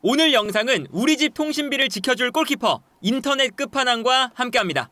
오늘 영상은 우리 집 통신비를 지켜줄 골키퍼 인터넷 끝판왕과 함께합니다.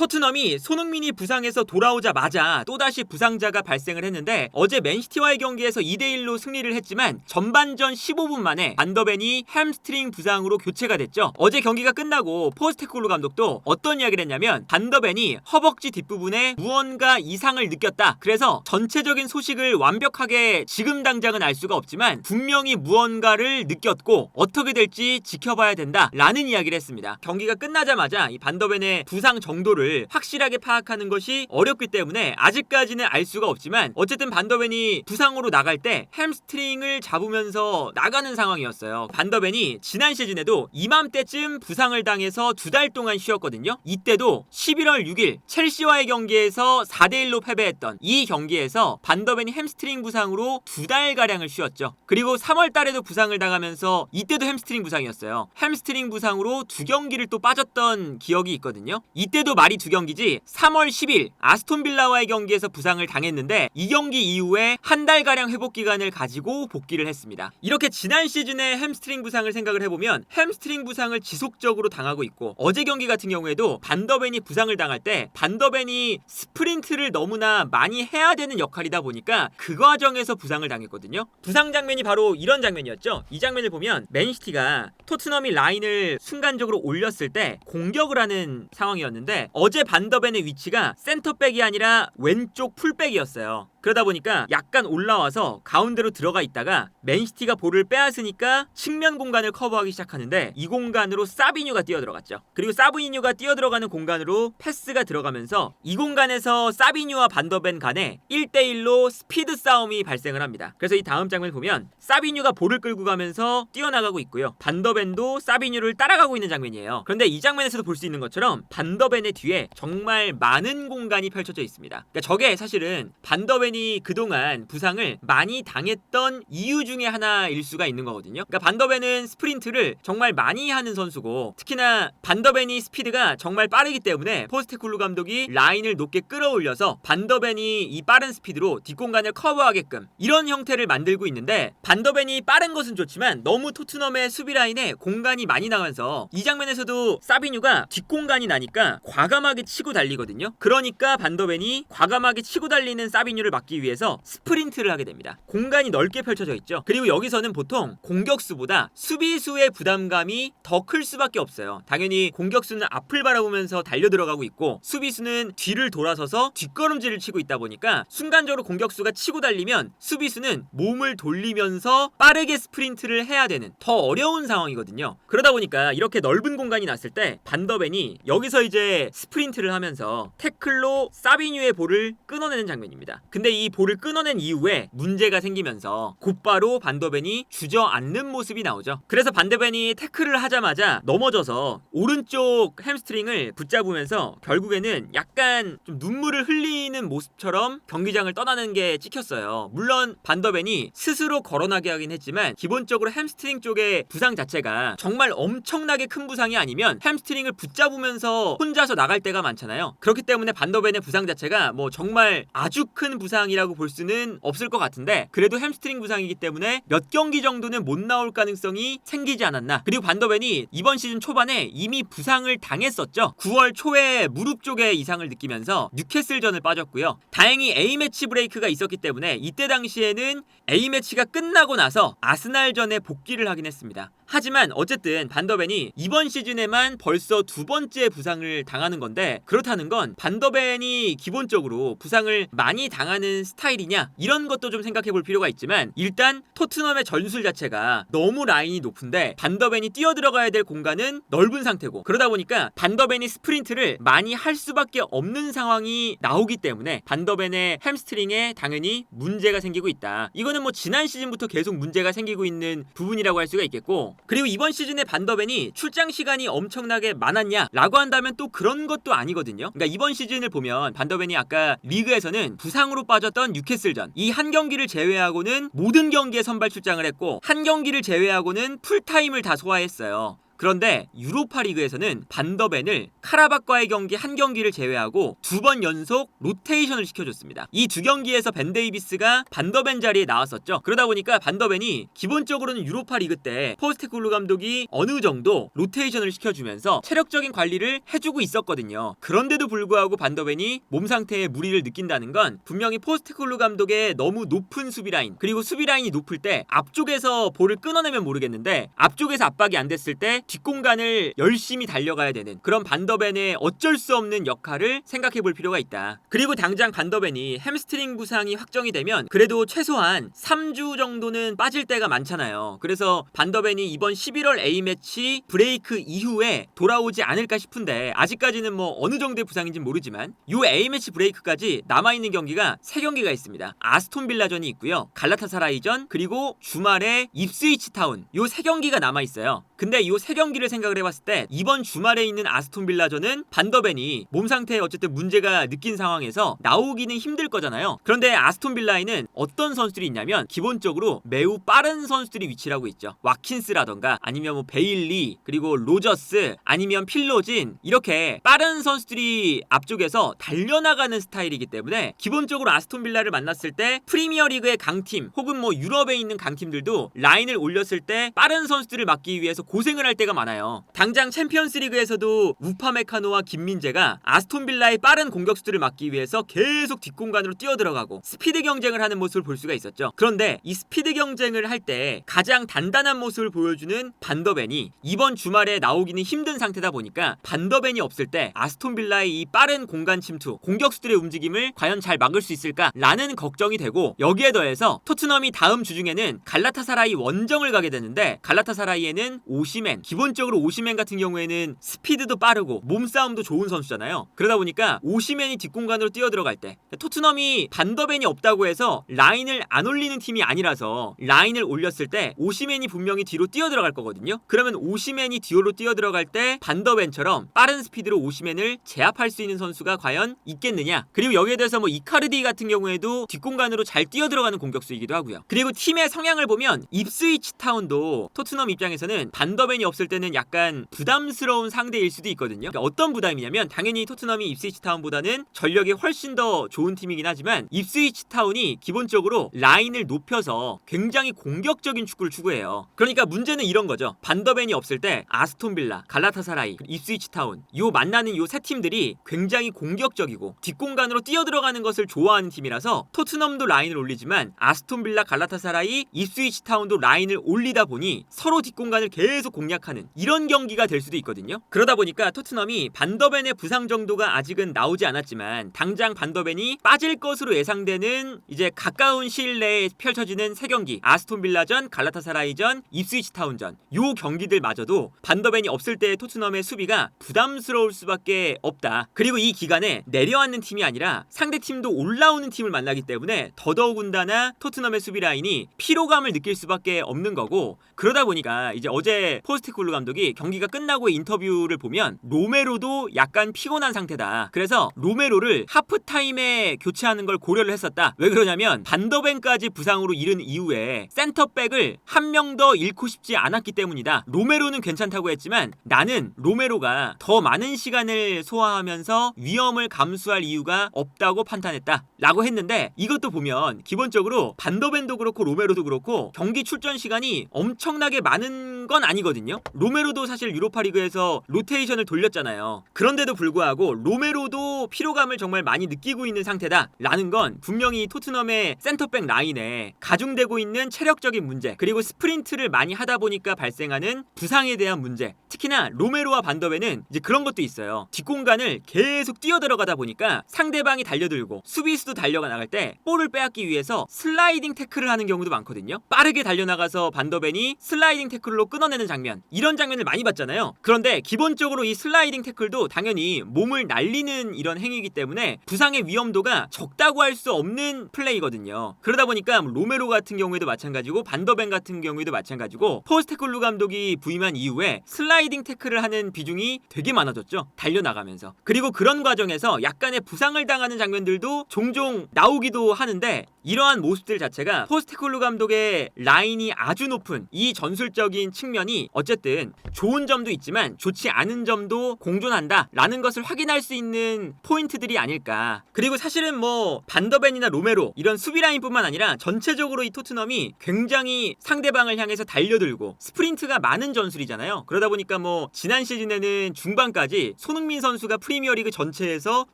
토트넘이 손흥민이 부상해서 돌아오자마자 또다시 부상자가 발생을 했는데 어제 맨시티와의 경기에서 2대1로 승리를 했지만 전반전 15분 만에 반더벤이 햄스트링 부상으로 교체가 됐죠. 어제 경기가 끝나고 포스테콜루 감독도 어떤 이야기를 했냐면 반더벤이 허벅지 뒷부분에 무언가 이상을 느꼈다. 그래서 전체적인 소식을 완벽하게 지금 당장은 알 수가 없지만 분명히 무언가를 느꼈고 어떻게 될지 지켜봐야 된다. 라는 이야기를 했습니다. 경기가 끝나자마자 이 반더벤의 부상 정도를 확실하게 파악하는 것이 어렵기 때문에 아직까지는 알 수가 없지만 어쨌든 반더벤이 부상으로 나갈 때 햄스트링을 잡으면서 나가는 상황이었어요. 반더벤이 지난 시즌에도 이맘때쯤 부상을 당해서 두 달 동안 쉬었거든요. 이때도 11월 6일 첼시와의 경기에서 4대1로 패배했던 이 경기에서 반더벤이 햄스트링 부상으로 두 달가량을 쉬었죠. 그리고 3월 달에도 부상을 당하면서 이때도 햄스트링 부상이었어요. 햄스트링 부상으로 두 경기를 또 빠졌던 기억이 있거든요. 이때도 말이 두 경기지 3월 10일 아스톤 빌라와의 경기에서 부상을 당했는데 이 경기 이후에 한 달가량 회복 기간을 가지고 복귀를 했습니다. 이렇게 지난 시즌의 햄스트링 부상을 생각을 해보면 햄스트링 부상을 지속적으로 당하고 있고 어제 경기 같은 경우에도 반더벤이 부상을 당할 때 반더벤이 스프린트를 너무나 많이 해야 되는 역할이다 보니까 그 과정에서 부상을 당했거든요. 부상 장면이 바로 이런 장면이었죠. 이 장면을 보면 맨시티가 토트넘이 라인을 순간적으로 올렸을 때 공격을 하는 상황이었는데 어제 반더벤의 위치가 센터백이 아니라 왼쪽 풀백이었어요. 그러다 보니까 약간 올라와서 가운데로 들어가 있다가 맨시티가 볼을 빼앗으니까 측면 공간을 커버하기 시작하는데 이 공간으로 사비뉴가 뛰어들어갔죠. 그리고 사비뉴가 뛰어들어가는 공간으로 패스가 들어가면서 이 공간에서 사비뉴와 반더벤 간에 1대1로 스피드 싸움이 발생을 합니다. 그래서 이 다음 장면을 보면 사비뉴가 볼을 끌고 가면서 뛰어나가고 있고요. 반더벤도 사비뉴를 따라가고 있는 장면이에요. 그런데 이 장면에서도 볼 수 있는 것처럼 반더벤의 뒤에 정말 많은 공간이 펼쳐져 있습니다. 그러니까 저게 사실은 반더벤 이 그동안 부상을 많이 당했던 이유 중에 하나일 수가 있는 거거든요. 그러니까 반더벤은 스프린트를 정말 많이 하는 선수고 특히나 반더벤이 스피드가 정말 빠르기 때문에 포스테쿨루 감독이 라인을 높게 끌어올려서 반더벤이 이 빠른 스피드로 뒷공간을 커버하게끔 이런 형태를 만들고 있는데 반더벤이 빠른 것은 좋지만 너무 토트넘의 수비 라인에 공간이 많이 나면서 이 장면에서도 사비뉴가 뒷공간이 나니까 과감하게 치고 달리거든요. 그러니까 반더벤이 과감하게 치고 달리는 사비뉴를 막기 위해서 스프린트를 하게 됩니다. 공간이 넓게 펼쳐져 있죠. 그리고 여기서는 보통 공격수보다 수비수의 부담감이 더 클 수밖에 없어요. 당연히 공격수는 앞을 바라보면서 달려 들어가고 있고 수비수는 뒤를 돌아서서 뒷걸음질을 치고 있다 보니까 순간적으로 공격수가 치고 달리면 수비수는 몸을 돌리면서 빠르게 스프린트를 해야 되는 더 어려운 상황이거든요. 그러다 보니까 이렇게 넓은 공간이 났을 때 반더벤이 여기서 이제 스프린트를 하면서 태클로 사비뉴의 볼을 끊어내는 장면입니다. 근데 이 볼을 끊어낸 이후에 문제가 생기면서 곧바로 반더벤이 주저앉는 모습이 나오죠. 그래서 반더벤이 태클을 하자마자 넘어져서 오른쪽 햄스트링을 붙잡으면서 결국에는 약간 좀 눈물을 흘리는 모습처럼 경기장을 떠나는 게 찍혔어요. 물론 반더벤이 스스로 걸어나게 하긴 했지만 기본적으로 햄스트링 쪽의 부상 자체가 정말 엄청나게 큰 부상이 아니면 햄스트링을 붙잡으면서 혼자서 나갈 때가 많잖아요. 그렇기 때문에 반더벤의 부상 자체가 뭐 정말 아주 큰 부상 이라고 볼 수는 없을 것 같은데 그래도 햄스트링 부상이기 때문에 몇 경기 정도는 못 나올 가능성이 생기지 않았나. 그리고 반더벤이 이번 시즌 초반에 이미 부상을 당했었죠. 9월 초에 무릎 쪽에 이상을 느끼면서 뉴캐슬전을 빠졌고요. 다행히 A매치 브레이크가 있었기 때문에 이때 당시에는 A매치가 끝나고 나서 아스날전에 복귀를 하긴 했습니다. 하지만 어쨌든 반더벤이 이번 시즌에만 벌써 두 번째 부상을 당하는 건데 그렇다는 건 반더벤이 기본적으로 부상을 많이 당하는 스타일이냐 이런 것도 좀 생각해 볼 필요가 있지만 일단 토트넘의 전술 자체가 너무 라인이 높은데 반더벤이 뛰어 들어가야 될 공간은 넓은 상태고 그러다 보니까 반더벤이 스프린트를 많이 할 수밖에 없는 상황이 나오기 때문에 반더벤의 햄스트링에 당연히 문제가 생기고 있다. 이거는 뭐 지난 시즌부터 계속 문제가 생기고 있는 부분이라고 할 수가 있겠고 그리고 이번 시즌에 반더벤이 출장 시간이 엄청나게 많았냐라고 한다면 또 그런 것도 아니거든요. 그러니까 이번 시즌을 보면 반더벤이 아까 리그에서는 부상으로 빠졌던 뉴캐슬전 이 한 경기를 제외하고는 모든 경기에 선발 출장을 했고 한 경기를 제외하고는 풀타임을 다 소화했어요. 그런데 유로파 리그에서는 반더벤을 카라박과의 경기 한 경기를 제외하고 두 번 연속 로테이션을 시켜줬습니다. 이 두 경기에서 벤 데이비스가 반더벤 자리에 나왔었죠. 그러다 보니까 반더벤이 기본적으로는 유로파 리그 때 포스테쿨루 감독이 어느 정도 로테이션을 시켜주면서 체력적인 관리를 해주고 있었거든요. 그런데도 불구하고 반더벤이 몸 상태에 무리를 느낀다는 건 분명히 포스테쿨루 감독의 너무 높은 수비 라인 그리고 수비 라인이 높을 때 앞쪽에서 볼을 끊어내면 모르겠는데 앞쪽에서 압박이 안 됐을 때 뒷공간을 열심히 달려가야 되는 그런 반더벤의 어쩔 수 없는 역할을 생각해 볼 필요가 있다. 그리고 당장 반더벤이 햄스트링 부상이 확정이 되면 그래도 최소한 3주 정도는 빠질 때가 많잖아요. 그래서 반더벤이 이번 11월 A매치 브레이크 이후에 돌아오지 않을까 싶은데 아직까지는 뭐 어느 정도의 부상인지 모르지만 요 A매치 브레이크까지 남아있는 경기가 3경기가 있습니다. 아스톤 빌라전이 있고요. 갈라타사라이전 그리고 주말에 입스위치 타운 요 3경기가 남아있어요. 근데 요 3경기를 생각을 해봤을 때 이번 주말에 있는 아스톤 빌라전은 반더벤이 몸 상태에 어쨌든 문제가 느낀 상황에서 나오기는 힘들 거잖아요. 그런데 아스톤 빌라에는 어떤 선수들이 있냐면 기본적으로 매우 빠른 선수들이 위치를 하고 있죠. 와킨스라던가 아니면 뭐 베일리 그리고 로저스 아니면 필로진 이렇게 빠른 선수들이 앞쪽에서 달려나가는 스타일이기 때문에 기본적으로 아스톤 빌라를 만났을 때 프리미어 리그의 강팀 혹은 뭐 유럽에 있는 강팀들도 라인을 올렸을 때 빠른 선수들을 막기 위해서 고생을 할 때가 많아요. 당장 챔피언스 리그에서도 우파메카노와 김민재가 아스톤 빌라의 빠른 공격수들을 막기 위해서 계속 뒷공간으로 뛰어들어가고 스피드 경쟁을 하는 모습을 볼 수가 있었죠. 그런데 이 스피드 경쟁을 할 때 가장 단단한 모습을 보여주는 반더벤이 이번 주말에 나오기는 힘든 상태다 보니까 반더벤이 없을 때 아스톤 빌라의 이 빠른 공간 침투, 공격수들의 움직임을 과연 잘 막을 수 있을까라는 걱정이 되고 여기에 더해서 토트넘이 다음 주 중에는 갈라타사라이 원정을 가게 되는데 갈라타사라이에는 오시맨, 기본적으로 오시맨 같은 경우에는 스피드도 빠르고 몸싸움도 좋은 선수잖아요. 그러다 보니까 오시맨이 뒷공간으로 뛰어들어갈 때 토트넘이 반더벤이 없다고 해서 라인을 안 올리는 팀이 아니라서 라인을 올렸을 때 오시맨이 분명히 뒤로 뛰어들어갈 거거든요. 그러면 오시맨이 뒤로 뛰어들어갈 때 반더벤처럼 빠른 스피드로 오시맨을 제압할 수 있는 선수가 과연 있겠느냐? 그리고 여기에 대해서 뭐 이카르디 같은 경우에도 뒷공간으로 잘 뛰어들어가는 공격수이기도 하고요. 그리고 팀의 성향을 보면 입스위치 타운도 토트넘 입장에서는 반 더벤이 없을 때는 약간 부담스러운 상대일 수도 있거든요. 그러니까 어떤 부담이냐면 당연히 토트넘이 입스위치 타운보다는 전력이 훨씬 더 좋은 팀이긴 하지만 입스위치 타운이 기본적으로 라인을 높여서 굉장히 공격적인 축구를 추구해요. 그러니까 문제는 이런 거죠. 반더벤이 없을 때 아스톤 빌라, 갈라타사라이, 입스위치 타운 요 만나는 요 세 팀들이 굉장히 공격적이고 뒷공간으로 뛰어들어가는 것을 좋아하는 팀이라서 토트넘도 라인을 올리지만 아스톤 빌라, 갈라타사라이, 입스위치 타운도 라인을 올리다 보니 서로 뒷공간을 계속 공략하는 이런 경기가 될 수도 있거든요. 그러다 보니까 토트넘이 반더벤의 부상 정도가 아직은 나오지 않았지만 당장 반더벤이 빠질 것으로 예상되는 이제 가까운 시일 내에 펼쳐지는 세 경기 아스톤 빌라전, 갈라타사라이전, 입스위치 타운전 요 경기들마저도 반더벤이 없을 때 토트넘의 수비가 부담스러울 수밖에 없다. 그리고 이 기간에 내려앉는 팀이 아니라 상대 팀도 올라오는 팀을 만나기 때문에 더더군다나 토트넘의 수비 라인이 피로감을 느낄 수밖에 없는 거고 그러다 보니까 이제 어제 포스티쿨루 감독이 경기가 끝나고 인터뷰를 보면 로메로도 약간 피곤한 상태다. 그래서 로메로를 하프타임에 교체하는 걸 고려를 했었다. 왜 그러냐면 반더벤까지 부상으로 잃은 이후에 센터백을 한 명 더 잃고 싶지 않았기 때문이다. 로메로는 괜찮다고 했지만 나는 로메로가 더 많은 시간을 소화하면서 위험을 감수할 이유가 없다고 판단했다. 라고 했는데 이것도 보면 기본적으로 반더벤도 그렇고 로메로도 그렇고 경기 출전 시간이 엄청나게 많은 건 아니거든요. 로메로도 사실 유로파 리그에서 로테이션을 돌렸잖아요. 그런데도 불구하고 로메로도 피로감을 정말 많이 느끼고 있는 상태다. 라는 건 분명히 토트넘의 센터백 라인에 가중되고 있는 체력적인 문제 그리고 스프린트를 많이 하다 보니까 발생하는 부상에 대한 문제 특히나 로메로와 반더벤은 이제 그런 것도 있어요. 뒷공간을 계속 뛰어들어가다 보니까 상대방이 달려들고 수비수도 달려가 나갈 때 볼을 빼앗기 위해서 슬라이딩 태클을 하는 경우도 많거든요. 빠르게 달려나가서 반더벤이 슬라이딩 태클로 끊 어내는 장면 이런 장면을 많이 봤잖아요. 그런데 기본적으로 이 슬라이딩 태클도 당연히 몸을 날리는 이런 행위이기 때문에 부상의 위험도가 적다고 할 수 없는 플레이거든요. 그러다 보니까 로메로 같은 경우에도 마찬가지고 반더벤 같은 경우에도 마찬가지고 포스테클루 감독이 부임한 이후에 슬라이딩 태클을 하는 비중이 되게 많아졌죠. 달려나가면서. 그리고 그런 과정에서 약간의 부상을 당하는 장면들도 종종 나오기도 하는데 이러한 모습들 자체가 포스테콜루 감독의 라인이 아주 높은 이 전술적인 측면이 어쨌든 좋은 점도 있지만 좋지 않은 점도 공존한다라는 것을 확인할 수 있는 포인트들이 아닐까. 그리고 사실은 뭐 반더벤이나 로메로 이런 수비 라인뿐만 아니라 전체적으로 이 토트넘이 굉장히 상대방을 향해서 달려들고 스프린트가 많은 전술이잖아요. 그러다 보니까 뭐 지난 시즌에는 중반까지 손흥민 선수가 프리미어리그 전체에서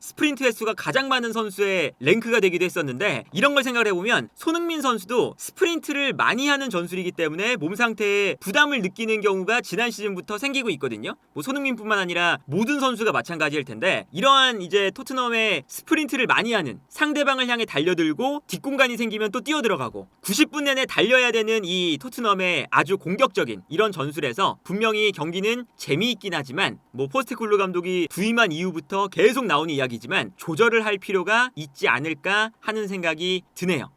스프린트 횟수가 가장 많은 선수의 랭크가 되기도 했었는데 이런 걸 생각 을 해보면 손흥민 선수도 스프린트를 많이 하는 전술이기 때문에 몸 상태에 부담을 느끼는 경우가 지난 시즌부터 생기고 있거든요. 뭐 손흥민뿐만 아니라 모든 선수가 마찬가지일 텐데 이러한 이제 토트넘의 스프린트를 많이 하는 상대방을 향해 달려들고 뒷공간이 생기면 또 뛰어 들어가고 90분 내내 달려야 되는 이 토트넘의 아주 공격적인 이런 전술에서 분명히 경기는 재미있긴 하지만 뭐 포스테쿨루 감독이 부임한 이후부터 계속 나오는 이야기지만 조절을 할 필요가 있지 않을까 하는 생각이 드네요.